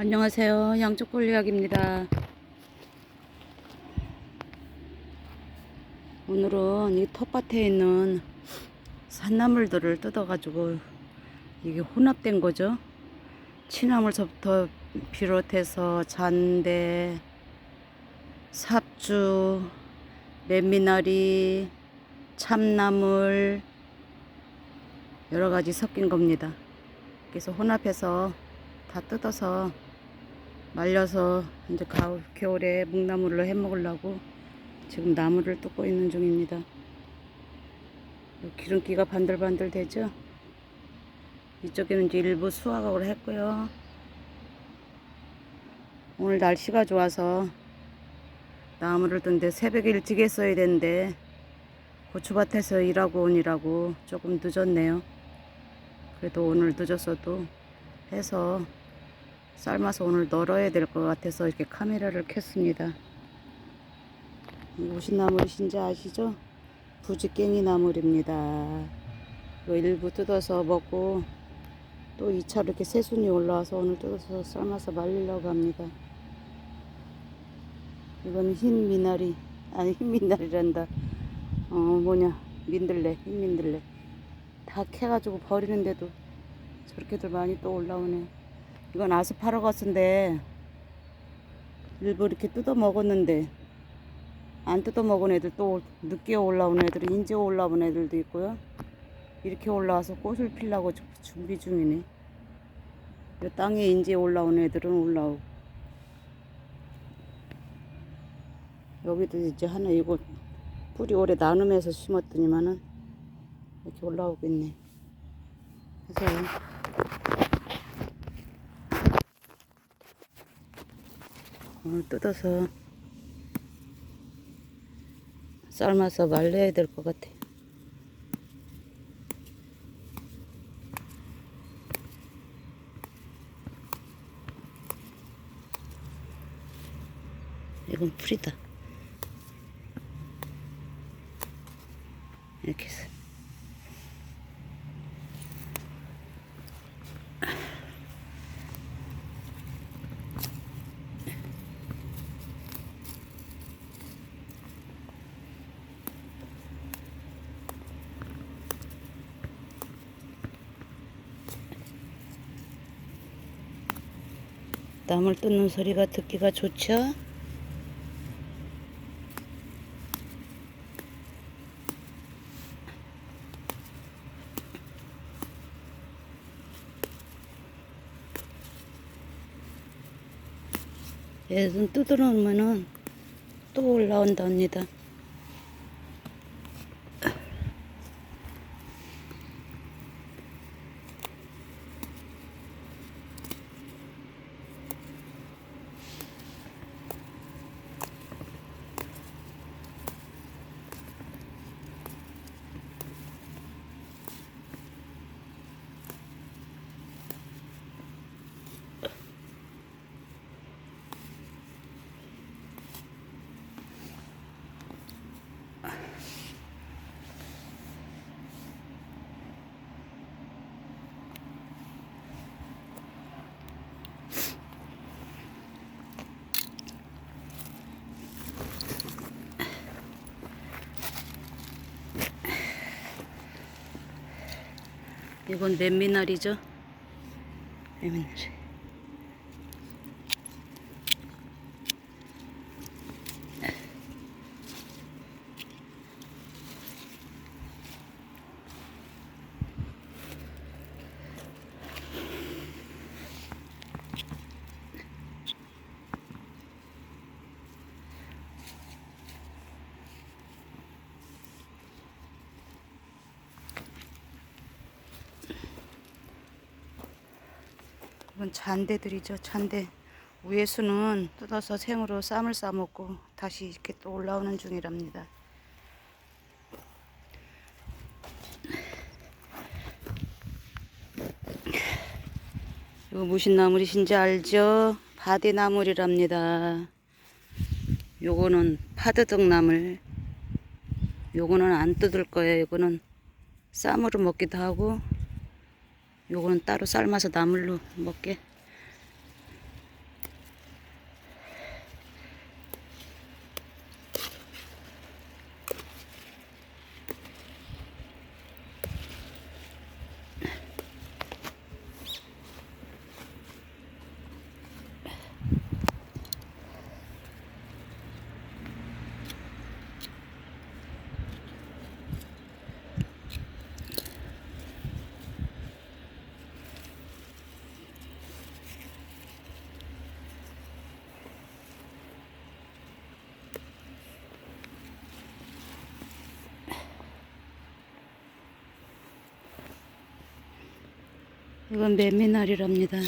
안녕하세요. 양쪽골리학입니다. 오늘은 이 텃밭에 있는 산나물들을 뜯어가지고 이게 혼합된 거죠. 취나물서부터 비롯해서 잔대, 삽주, 맨미나리, 참나물 여러 가지 섞인 겁니다. 그래서 혼합해서 다 뜯어서 말려서 이제 가을, 겨울에 묵나물로 해 먹으려고 지금 나무를 뜯고 있는 중입니다. 요 기름기가 반들반들 되죠? 이쪽에는 이제 일부 수확을 했고요. 오늘 날씨가 좋아서 나무를 뜬데 새벽에 일찍 했어야 되는데 고추밭에서 일하고 오니라고 조금 늦었네요. 그래도 오늘 늦었어도 해서 삶아서 오늘 널어야 될 것 같아서 이렇게 카메라를 켰습니다. 이 무슨 나물이신지 아시죠? 부지깽이 나물입니다. 이거 일부 뜯어서 먹고 또 2차로 이렇게 새순이 올라와서 오늘 뜯어서 삶아서 말리려고 합니다. 이거는 흰 미나리, 아니 흰 미나리란다. 어 뭐냐 민들레, 흰 민들레. 다 캐가지고 버리는데도 저렇게들 많이 또 올라오네. 이건 아스파라거스인데 일부 이렇게 뜯어 먹었는데 안 뜯어 먹은 애들 또 늦게 올라온 애들은 인제 올라온 애들도 있고요. 이렇게 올라와서 꽃을 피려고 주- 준비 중이네. 이 땅에 인제 올라온 애들은 올라오고 여기도 이제 하나 이거 뿌리 오래 나눔해서 심었더니만은 이렇게 올라오고 있네. 그래서 오늘 뜯어서 삶아서 말려야 될 것 같아. 이건 풀이다. 이렇게 해서. 나물 뜯는 소리가 듣기가 좋죠? 얘는 뜯어 놓으면은 또 올라온답니다. 이건 맨미나리죠? 맨미나리. 이건 잔대들이죠. 잔대. 위에 수는 뜯어서 생으로 쌈을 싸먹고 다시 이렇게 또 올라오는 중이랍니다. 이거 무슨 나물이신지 알죠? 바디나물이랍니다. 요거는 파드득 나물. 요거는 안 뜯을 거예요. 이거는 쌈으로 먹기도 하고 요거는 따로 삶아서 나물로 먹게 이건 맨미날이랍니다.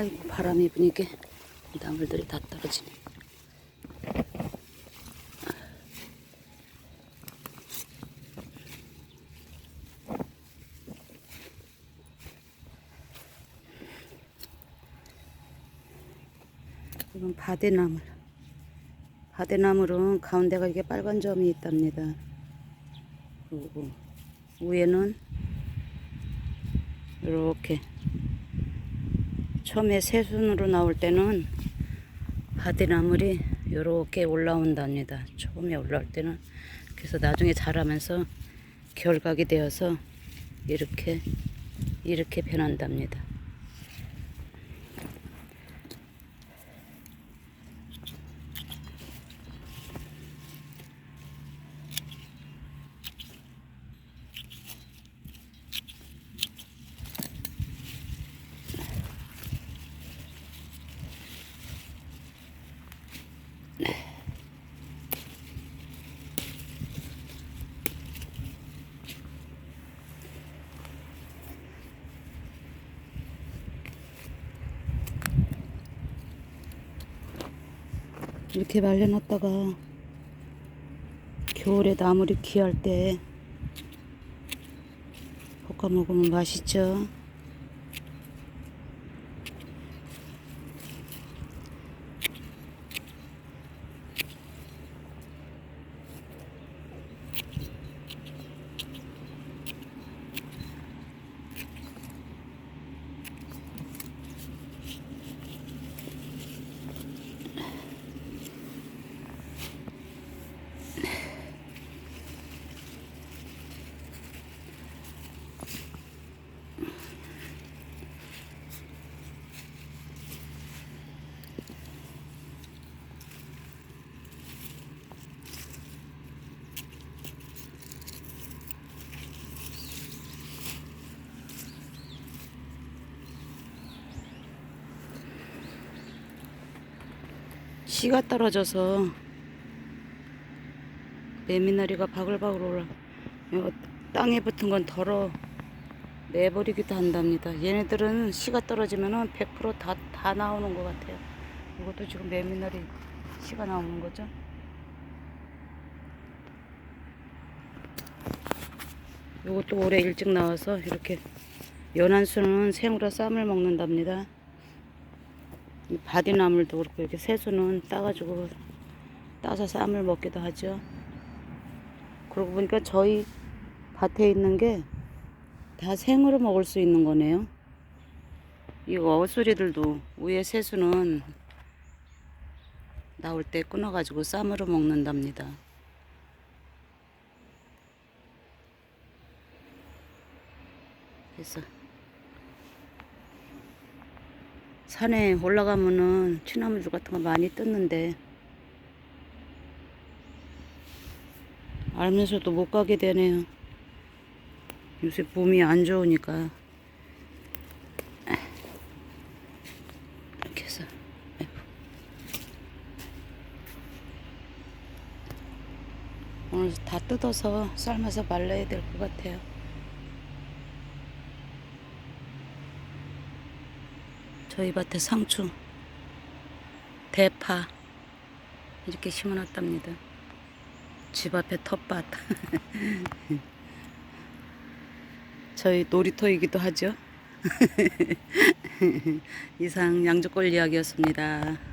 아이고 바람이 부니까 나물들이 다 떨어지네. 이건 바대나물. 바대나물은 가운데가 이게 빨간 점이 있답니다. 그리고 위에는 이렇게 처음에 새순으로 나올 때는 바디나물이 이렇게 올라온답니다. 처음에 올라올 때는 그래서 나중에 자라면서 결각이 되어서 이렇게 이렇게 변한답니다. 이렇게 말려놨다가 겨울에 나물이 귀할 때 볶아 먹으면 맛있죠. 씨가 떨어져서 매미나리가 바글바글 올라 이거 땅에 붙은 건 덜어 내버리기도 한답니다. 얘네들은 씨가 떨어지면은 100%다 다 나오는 것 같아요. 이것도 지금 매미나리 씨가 나오는 거죠. 이것도 올해 일찍 나와서 이렇게 연한 수는 생으로 쌈을 먹는답니다. 이 바디나물도 그렇고 이렇게 새수는 따가지고 따서 쌈을 먹기도 하죠. 그러고 보니까 저희 밭에 있는 게 다 생으로 먹을 수 있는 거네요. 이거 어수리들도 위에 새수는 나올 때 끊어가지고 쌈으로 먹는답니다. 그래서 산에 올라가면은 취나무들 같은 거 많이 뜯는데 알면서도 못 가게 되네요. 요새 몸이 안 좋으니까 이렇게 해서. 오늘 다 뜯어서 삶아서 말려야 될 것 같아요. 저희 밭에 상추, 대파 이렇게 심어놨답니다. 집 앞에 텃밭. 저희 놀이터이기도 하죠. 이상 양주골 이야기였습니다.